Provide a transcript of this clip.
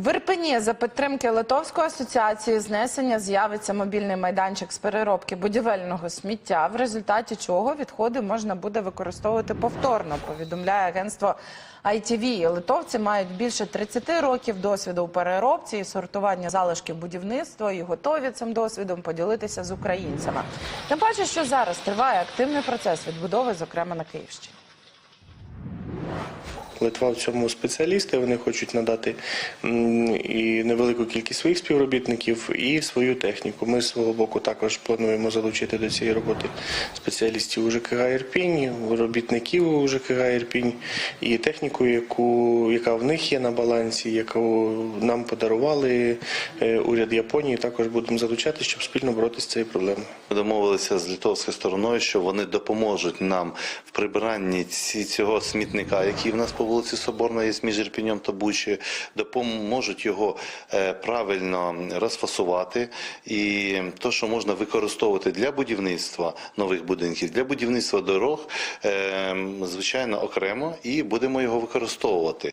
В Ірпені за підтримки Литовської асоціації знесення з'явиться мобільний майданчик з переробки будівельного сміття, в результаті чого відходи можна буде використовувати повторно. Повідомляє агентство ITV. Литовці мають більше 30 років досвіду у переробці і сортуванні залишків будівництва і готові цим досвідом поділитися з українцями. Тим паче, що зараз триває активний процес відбудови, зокрема на Київщині. Литва в цьому спеціалісти. Вони хочуть надати і невелику кількість своїх співробітників, і свою техніку. Ми з свого боку також плануємо залучити до цієї роботи спеціалістів у ЖКГ Ірпінь, робітників ЖКГ Ірпінь і техніку, яку яка в них є на балансі, яку нам подарували е, уряд Японії. Також будемо залучати, щоб спільно боротися з цією проблемою. Домовилися з литовською стороною, що вони допоможуть нам в прибиранні цього смітника, який в нас по вулиці Соборна є між Ірпінем та Бучею, допоможуть його е, правильно розфасувати. І то, що можна використовувати для будівництва нових будинків, для будівництва дорог, е, звичайно, окремо, і будемо його використовувати.